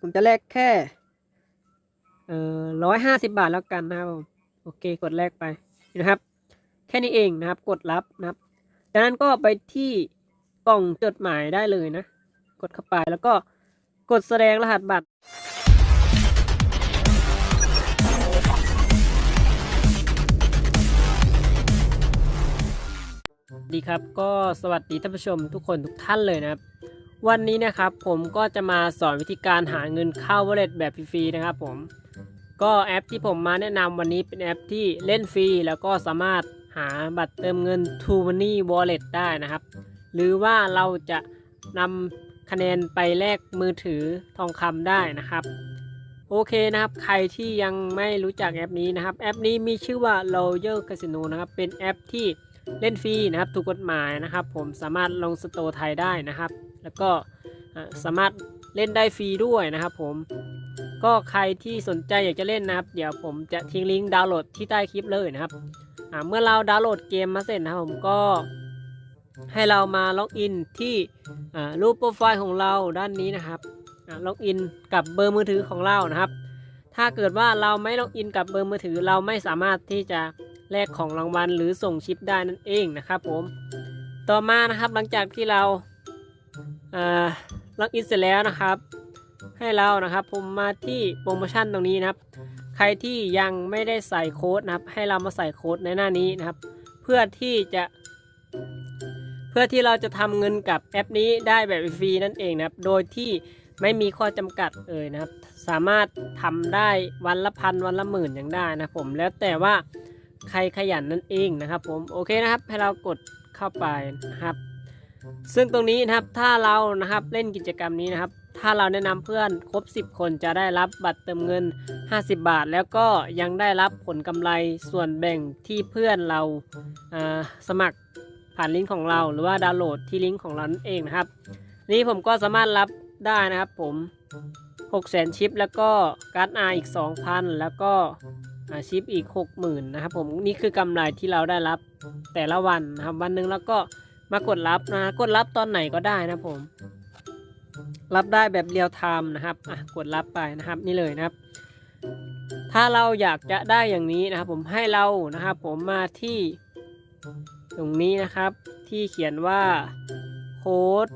ผมจะแลกแค่ เอ่อร้อยห้าสิบาทแล้วกันนะครับผมโอเคกดแลกไปนะครับ แค่นี้เองนะครับ กดรับนะครับจากนั้นก็ไปที่กล่องจดหมายได้เลยนะ กดเข้าไปแล้วก็กดแสดงรหัสบัตรดีครับก็สวัสดีท่านผู้ชมทุกคนทุกท่านเลยนะครับ วันนี้นะครับผมก็จะมาสอนวิธีการหาเงินเข้า wallet แบบฟรีๆนะครับผมก็แอปที่ผมมาแนะนำวันนี้เป็นแอปที่เล่นฟรี แล้วก็สามารถหาบัตรเติมเงิน t o Money Wallet ได้นะครับ หรือว่าเราจะนำคะแนนไปแลกมือถือทองคำได้นะครับ โอเคนะครับ ใครที่ยังไม่รู้จักแอปนี้นะครับ แอปนี้มีชื่อว่า Royal Casino นะครับ เป็นแอปที่เล่นฟรีนะครับถูกกฎหมายนะครับ ผมสามารถลงสโตร์ไทยได้นะครับ แล้วก็สามารถเล่นได้ฟรีด้วยนะครับผมก็ใครที่สนใจอยากจะเล่นนะครับ เดี๋ยวผมจะทิ้งลิงก์ดาวน์โหลดที่ใต้คลิปเลยนะครับเมื่อเราดาวน์โหลดเกมมาเสร็จนะครับผมก็ให้เรามาล็อกอินที่รูปโปรไฟล์ของเราด้านนี้นะครับล็อกอินกับเบอร์มือถือของเรานะครับ ถ้าเกิดว่าเราไม่ล็อกอินกับเบอร์มือถือเราไม่สามารถที่จะแลกของรางวัลหรือส่งชิปได้นั่นเองนะครับผม ต่อมานะครับหลังจากที่เรา ล็อกอินเสร็จแล้วนะครับ ให้เรานะครับผมมาที่โปรโมชั่นตรงนี้นะครับ ใครที่ยังไม่ได้ใส่โค้ดนะครับ ให้เรามาใส่โค้ดในหน้านี้นะครับ เพื่อที่จะ เพื่อที่เราจะทำเงินกับแอปนี้ได้แบบฟรีนั่นเองนะครับ โดยที่ไม่มีข้อจำกัดเอ่ยนะครับ สามารถทำได้วันละพันวันละหมื่นอย่างได้นะผมแล้วแต่ว่าใครขยันนั่นเองนะครับผมโอเคนะครับให้เรากดเข้าไปนะครับ ซึ่งตรงนี้นะครับถ้าเรานะครับเล่นกิจกรรมนี้นะครับ ถ้าเราแนะนำเพื่อนครบ 10 คนจะได้รับบัตรเติมเงิน 50 บาท แล้วก็ยังได้รับผลกำไรส่วนแบ่งที่เพื่อนเราาสมัครผ่านลิงก์ของเรา หรือว่าดาวน์โหลดที่ลิงก์ของเรานั่นเองนะครับ นี่ผมก็สามารถรับได้นะครับผม6แสนชิป แล้วก็การ์ดอาอีก 2,000 แล้วก็อาชิปอีก 60,000 นะครับผมนี่คือกำไรที่เราได้รับแต่ละวันนะครับวันหนึ่งแล้วก็ มากดรับนะกดรับตอนไหนก็ได้นะผม รับได้แบบเรียลไทม์นะครับอะกดรับไปนะครับนี่เลยนะครับ ถ้าเราอยากจะได้อย่างนี้นะครับ ผมให้เรานะครับ ผมมาที่ตรงนี้นะครับ ที่เขียนว่าโค้ด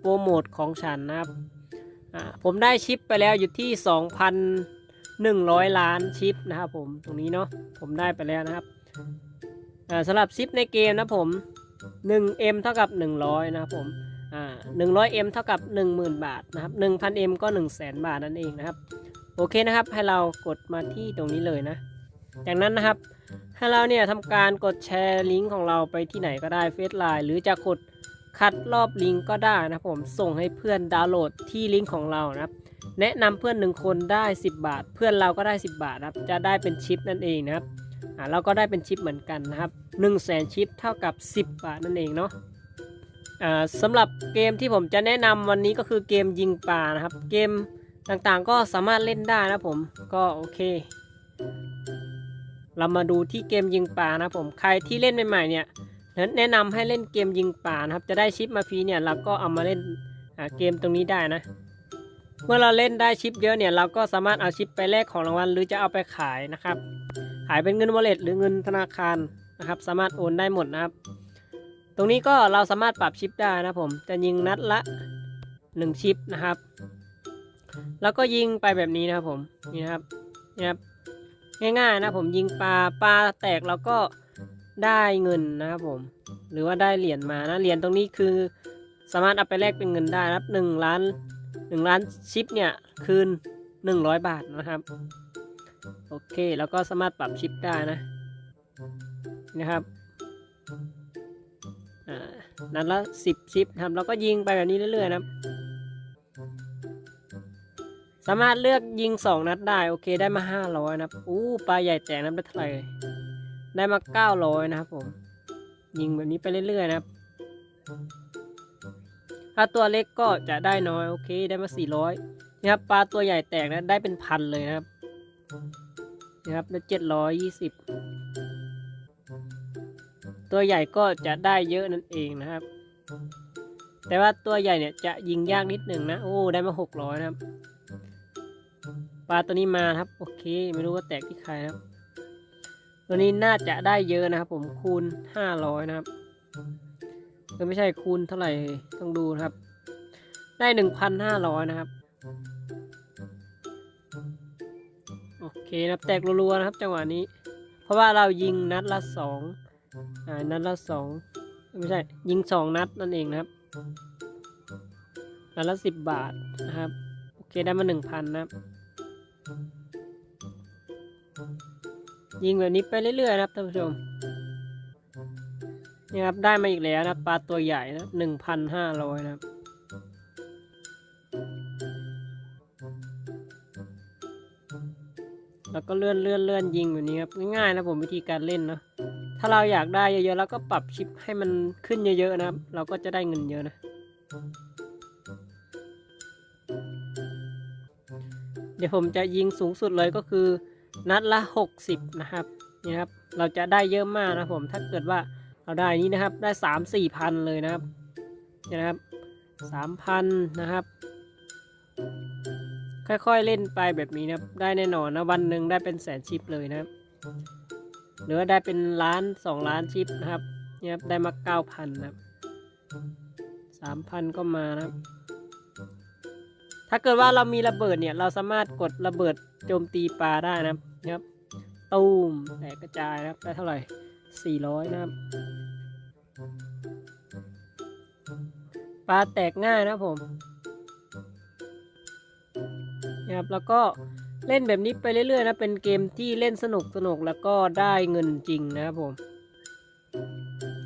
โปรโมทของฉันนะครับอ่าผมได้ชิปไปแล้วอยู่ที่ 2,100 ล้านชิปนะครับผมตรงนี้เนาะผมได้ไปแล้วนะครับอ่าสำหรับชิปในเกมนะผม 1M เท่ากับ 100 นะครับผมอ่า 100M เท่ากับ 10,000 บาทนะครับ 1,000M ก็ 100,000 บาทนั่นเองนะครับ โอเคนะครับ ให้เรากดมาที่ตรงนี้เลยนะ จากนั้นนะครับ ให้เราเนี่ยทำการกดแชร์ลิงก์ของเราไปที่ไหนก็ได้เฟซไลน์หรือจะกดคัดรอบลิงก์ก็ได้นะครับผมส่งให้เพื่อนดาวน์โหลดที่ลิงก์ของเรานะครับแนะนำเพื่อนหนึ่งคนได้ 10 บาท เพื่อนเราก็ได้ 10 บาทนะครับจะได้เป็นชิปนั่นเองนะครับอ่า เราก็ได้เป็นชิปเหมือนกันนะครับ1 0 0 0 0แสนชิปเท่ากับ 10 บาทนั่นเองเนาะสำหรับเกมที่ผมจะแนะนำวันนี้ก็คือเกมยิงปลานะครับ เกมต่างๆก็สามารถเล่นได้นะผมก็โอเค เรามาดูที่เกมยิงปลานะผมใครที่เล่นใหม่ๆเนี่ยแนะนำให้เล่นเกมยิงปลานะครับ จะได้ชิปมาฟรีเนี่ยเราก็เอามาเล่นเกมตรงนี้ได้นะ เมื่อเราเล่นได้ชิปเยอะเนี่ยเราก็สามารถเอาชิปไปแลกของรางวัลหรือจะเอาไปขายนะครับ ขายเป็นเงินวอลเล็ตหรือเงินธนาคารนะครับ สามารถโอนได้หมดนะครับ ตรงนี้ก็เราสามารถปรับชิปได้นะผม จะยิงนัดละ 1 ชิปนะครับ แล้วก็ยิงไปแบบนี้นะครับผม นี่นะครับ นี่ครับ ง่ายๆนะผมยิงปลา ปลาแตกเราก็ได้เงินนะครับผม หรือว่าได้เหรียญมานะ เหรียญตรงนี้คือสามารถเอาไปแลกเป็นเงินได้นะครับหนึ่งล้านหนึ่งล้านชิปเนี่ยคืนหนึ่งร้อยบาทนะครับ โอเค แล้วก็สามารถปรับชิปได้นะ นะครับอ่านัดละสิบชิปครับแล้วก็ยิงไปแบบนี้เรื่อยๆนะครับ สามารถเลือกยิงสองนัดได้ โอเคได้มาห้าร้อยนะครับอู้ปลาใหญ่แตกนับได้เท่าไหร่ได้มาเก้าร้อยนะครับผมยิงแบบนี้ไปเรื่อยๆนะครับ ถ้าตัวเล็กก็จะได้น้อย โอเคได้มาสี่ร้อยนะครับปลาตัวใหญ่แตกนะได้เป็นพันเลยนะครับ นะครับได้วเจ็ดร้อยยี่สิบตัวใหญ่ก็จะได้เยอะนั่นเองนะครับ แต่ว่าตัวใหญ่เนี่ยจะยิงยากนิดหนึ่งนะ โอ้ ได้มาหกร้อยนะครับ ปลาตัวนี้มาครับ โอเค ไม่รู้ว่าแตกที่ใครนะครับ ตัวนี้น่าจะได้เยอะนะครับ ผมคูณห้าร้อยนะครับเออไม่ใช่คูณเท่าไหร่ต้องดูนะครับ ได้หนึ่งพันห้าร้อยนะครับ เคนับแตกรัวๆนะครับจังหวะนี้ เพราะว่าเรายิงนัดละสองอ่านัดละสองไม่ใช่ยิงสองนัดนั่นเองนะครับนัดละสิบบาทนะครับโอเคได้มาหนึ่งพันนะครับ ยิงแบบนี้ไปเรื่อยๆนะครับท่านผู้ชมนี่ครับได้มาอีกแล้วนะปลาตัวใหญ่นะหนึ่งพันห้าร้อยนะครับ แล้วก็เลื่อนเลื่อนเลื่อนยิงแบบนี้ครับง่ายๆนะผมวิธีการเล่นเนาะถ้าเราอยากได้เยอะๆแล้วก็ปรับชิปให้มันขึ้นเยอะๆนะครับ เราก็จะได้เงินเยอะนะเดี๋ยวผมจะยิงสูงสุดเลยก็คือ นัดละ 60 นะครับนี่ครับ เราจะได้เยอะมากนะผมถ้าเกิดว่าเราได้นี้นะครับได้ 3 4พันเลยนะครับนี่นะครับ3,000นะครับ ค่อยๆเล่นไปแบบนี้นะครับ ได้แน่นอนนะวันหนึ่งได้เป็นแสนชิปเลยนะครับ หรือว่าได้เป็นล้านสองล้านชิปนะครับเนี่ยครับได้มาเก้าพันนะครับสามพันก็มานะครับ ถ้าเกิดว่าเรามีระเบิดเนี่ย เราสามารถกดระเบิดโจมตีปลาได้นะครับนะครับตูมแตกกระจายนะครับได้เท่าไหร่สี่ร้อยนะครับปลาแตกง่ายนะผม นะครับ แล้วก็เล่นแบบนี้ไปเรื่อยๆนะเป็นเกมที่เล่นสนุกสนุกแล้วก็ได้เงินจริงนะครับผม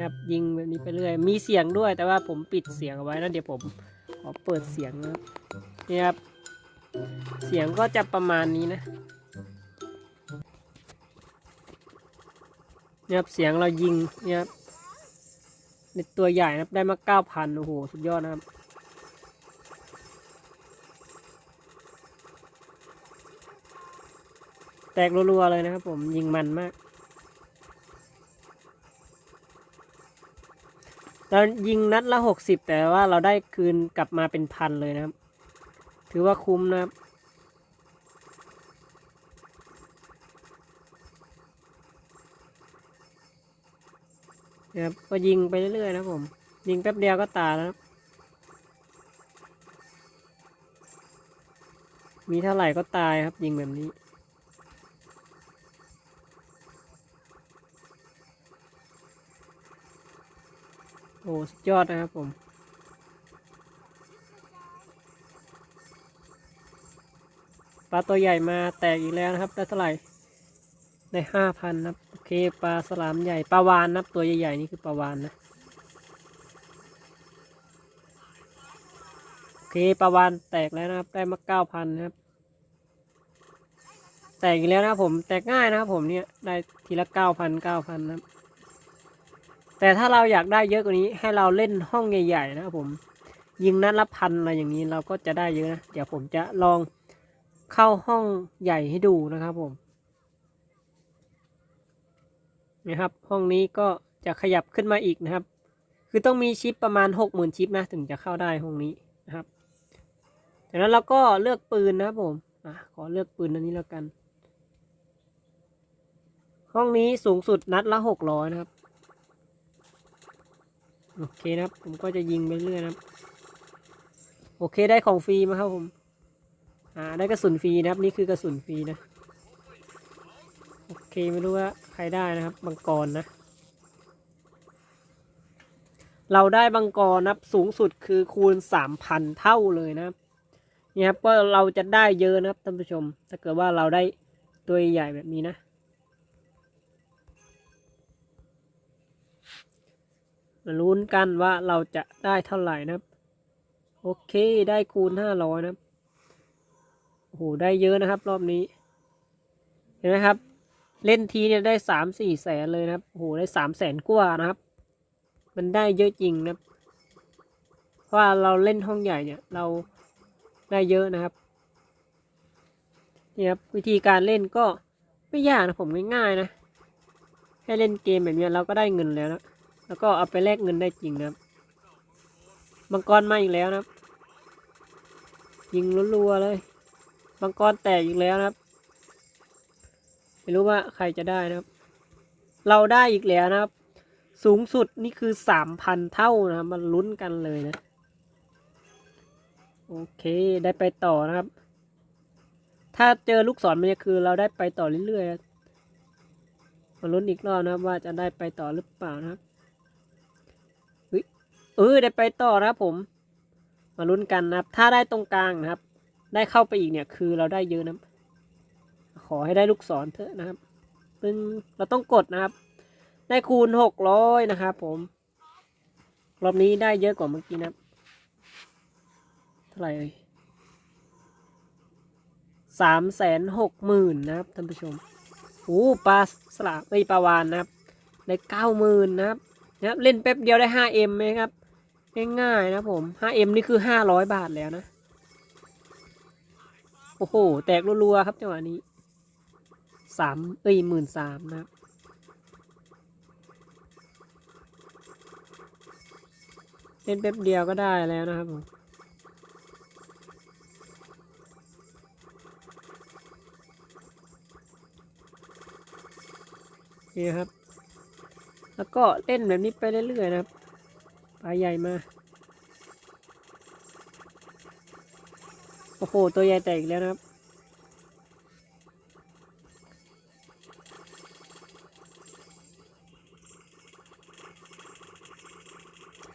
ครับยิงแบบนี้ไปเรื่อย มีเสียงด้วยแต่ว่าผมปิดเสียงเอาไว้นะเดี๋ยวผมขอเปิดเสียงนะครับนี่ครับ เสียงก็จะประมาณนี้นะนี่ครับเสียงเรายิงนี่ครับในตัวใหญ่นะครับได้มาเก้าพันโอ้โหสุดยอดนะครับ แตกรัวๆเลยนะครับผมยิงมันมากเรายิงนัดละหกสิบแต่ว่าเราได้คืนกลับมาเป็นพันเลยนะครับ ถือว่าคุ้มนะครับนะครับก็ยิงไปเรื่อยๆนะผม ยิงแป๊บเดียวก็ตายแล้วนะมีเท่าไหร่ก็ตายครับยิงแบบนี้ อ้สุดยอดนะครับผมปลาตัวใหญ่มาแตกอีกแล้วนะครับ ได้เท่าไหร่ได้ห้าพันนะครับโอเคปลาสลามใหญ่ปลาวานนับตัวใหญ่ๆนี่คือปลาวานนะโอเคปลาวานแตกแล้วนะครับ ได้มาเก้าพันนะครับ แตกอีกแล้วนะผมแตกง่ายนะครับผมเนี่ยได้ทีละเก้าพันเก้าพันนะครับ แต่ถ้าเราอยากได้เยอะกว่านี้ให้เราเล่นห้องใหญ่ๆนะครับผมยิงนัดละพันอะไรอย่างนี้เราก็จะได้เยอะนะเดี๋ยวผมจะลองเข้าห้องใหญ่ให้ดูนะครับผมนะครับ ห้องนี้ก็จะขยับขึ้นมาอีกนะครับ คือต้องมีชิปประมาณหกหมื่นชิปนะถึงจะเข้าได้ห้องนี้นะครับจากนั้นเราก็เลือกปืนนะครับผมอะขอเลือกปืนอันนี้แล้วกัน ห้องนี้สูงสุดนัดละหกร้อยนะครับ โอเคนะครับผมก็จะยิงไปเรื่อยนะครับ โอเคได้ของฟรีมาครับผมอ่าได้กระสุนฟรีนะครับ นี่คือกระสุนฟรีนะ โอเคไม่รู้ว่าใครได้นะครับบังกรนะ เราได้บังกรนะครับสูงสุดคือคูณสามพันเท่าเลยนะครับนี่ครับก็เราจะได้เยอะนะครับท่านผู้ชม ถ้าเกิดว่าเราได้ตัวใหญ่แบบนี้นะ มาลุ้นกันว่าเราจะได้เท่าไหร่นะครับโอเคได้คูณห้าร้อยนะครับโอ้โหได้เยอะนะครับ รอบนี้ เห็นไหมครับ เล่นทีเนี่ยได้สามสี่แสนเลยนะครับโอ้โหได้สามแสนกว่านะครับ มันได้เยอะจริงนะเพราะว่าเราเล่นห้องใหญ่เนี่ย เราได้เยอะนะครับนี่ครับวิธีการเล่นก็ไม่ยากนะผมง่ายๆนะ แค่เล่นเกมแบบนี้เราก็ได้เงินแล้วนะ แล้วก็เอาไปแลกเงินได้จริงนะครับมังกรมาอีกแล้วนะครับ ยิงรัวๆเลยมังกรแตกอีกแล้วนะครับ ไม่รู้ว่าใครจะได้นะครับ เราได้อีกแล้วนะครับ สูงสุดนี่คือสามพันเท่านะครับมันลุ้นกันเลยนะ โอเคได้ไปต่อนะครับ ถ้าเจอลูกศรมันจะคือเราได้ไปต่อเรื่อยๆมาลุ้นอีกรอบนะครับว่าจะได้ไปต่อหรือเปล่านะครับ เออได้ไปต่อนะครับผม มาลุ้นกันนะครับ ถ้าได้ตรงกลางนะครับ ได้เข้าไปอีกเนี่ย คือเราได้เยอะนะขอให้ได้ลูกศรเถอะนะครับปึ้งเราต้องกดนะครับ ได้คูณหกร้อยนะครับผม รอบนี้ได้เยอะกว่าเมื่อกี้นะครับเท่าไหร่เอ่ยสามแสนหกหมื่นนะครับท่านผู้ชมโอ้ปลาสลากไอยปลาวานนะครับ ได้เก้าหมื่นนะครับนะครับ เล่นแป๊บเดียวได้ห้าเอ็มไหมครับ ง่ายๆนะผมห้าเอ็มนี่คือห้าร้อยบาทแล้วนะ โอ้โห แตกรัวๆครับจังหวะนี้สามเอ้ยหมื่นสามนะครับ เล่นแป๊บเดียวก็ได้แล้วนะครับผมนี่ครับ แล้วก็เล่นแบบนี้ไปเรื่อยๆนะครับ ปลาใหญ่มา โอ้โห ตัวใหญ่แตกอีกแล้วนะครับ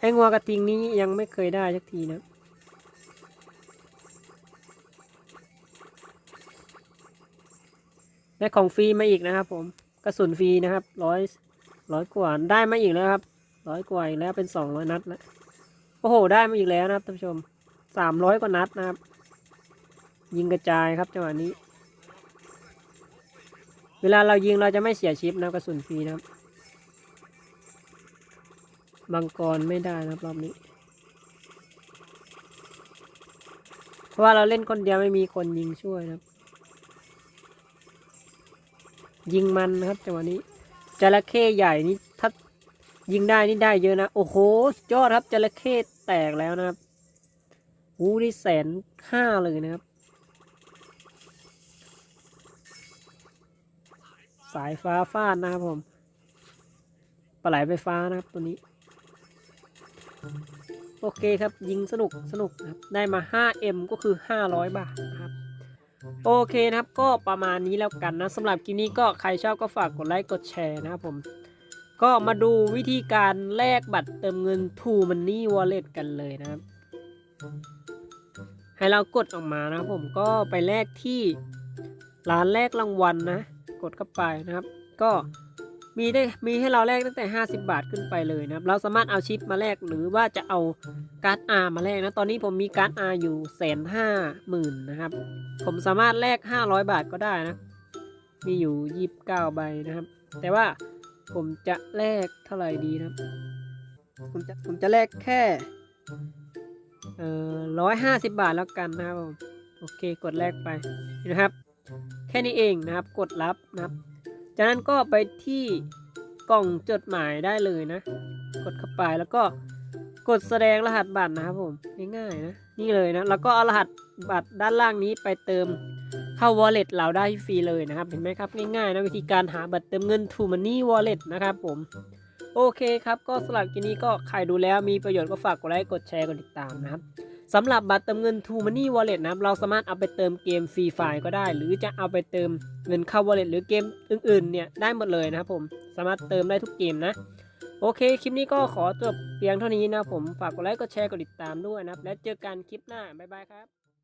ไอ้งัวกระทิงนี้ยังไม่เคยได้สักทีนะได้ของฟรีมาอีกนะครับผม กระสุนฟรีนะครับร้อยร้อยกว่าได้มาอีกแล้วครับ ร้อยกว่าอีกแล้วเป็นสองร้อยนัดแล้วโอ้โห ได้มาอีกแล้วนะครับท่านผู้ชมสามร้อยกว่านัดนะครับ ยิงกระจายครับจังหวะนี้ เวลาเรายิงเราจะไม่เสียชิปนะกระสุนฟรีนะครับบังกรไม่ได้นะครับรอบนี้ เพราะว่าเราเล่นคนเดียวไม่มีคนยิงช่วยนะครับ ยิงมันนะครับจังหวะนี้จระเข้ใหญ่นี่ถ้ ยิงได้นี่ได้เยอะนะ โอ้โหสุดยอดครับจระเข้แตกแล้วนะครับหูนี่แสนห้าเลยนะครับ สายฟ้าฟาดนะครับผม ปลาไหลไฟฟ้านะครับตัวนี้ โอเคครับยิงสนุกสนุกนะครับ ได้มา 5M ก็คือ 500 บาทนะครับ โอเคนะครับก็ประมาณนี้แล้วกันนะสำหรับคลิปนี้ก็ใครชอบก็ฝากกดไลค์กดแชร์นะครับผม ก็มาดูวิธีการแลกบัตรเติมเงิน True Money Wallet กันเลยนะครับ ให้เรากดออกมานะผมก็ไปแลกที่ร้านแลกรางวัลนะ กดเข้าไปนะครับ ก็มีได้มีให้เราแลกตั้งแต่ 50 บาทขึ้นไปเลยนะครับ เราสามารถเอาชิปมาแลกหรือว่าจะเอาการ์ด R มาแลกนะ ตอนนี้ผมมีการ์ด R อยู่แสนห้าหมื่นนะครับ ผมสามารถแลก 500 บาทก็ได้นะ มีอยู่ 29 ใบนะครับ แต่ว่า ผมจะแลกเท่าไหร่ดีนะครับผมจะผมจะแลกแค่ เอ่อร้อยห้าสิบบาทแล้วกันนะครับผมโอเคกดแลกไปนี่นะครับ แค่นี้เองนะครับกดรับนะครับ จากนั้นก็ไปที่กล่องจดหมายได้เลยนะ กดเข้าไปแล้วก็กดแสดงรหัสบัตรนะครับผมง่ายๆนะนี่เลยนะแล้วก็เอารหัสบัตรด้านล่างนี้ไปเติม เข้า wallet เราได้ฟรีเลยนะครับ เห็นไหมครับ ง่ายๆนะวิธีการหาบัตรเติมเงิน True Money Wallet นะครับผมโอเคครับ ก็สำหรับคลิปนี้ก็ใครดูแล้วมีประโยชน์ก็ฝากกดไลค์กดแชร์กดติดตามนะครับสำหรับบัตรเติมเงิน True Money Wallet นะครับ เราสามารถเอาไปเติมเกมฟรีไฟก็ได้ หรือจะเอาไปเติมเงินเข้า Wallet หรือเกมอื่นๆเนี่ยได้หมดเลยนะครับผมสามารถเติมได้ทุกเกมนะ โอเค คลิปนี้ก็ขอจบเพียงเท่านี้นะผมฝากกดไลค์กดแชร์กดติดตามด้วยนะครับ แล้วเจอกันคลิปหน้าบ๊ายบายครับ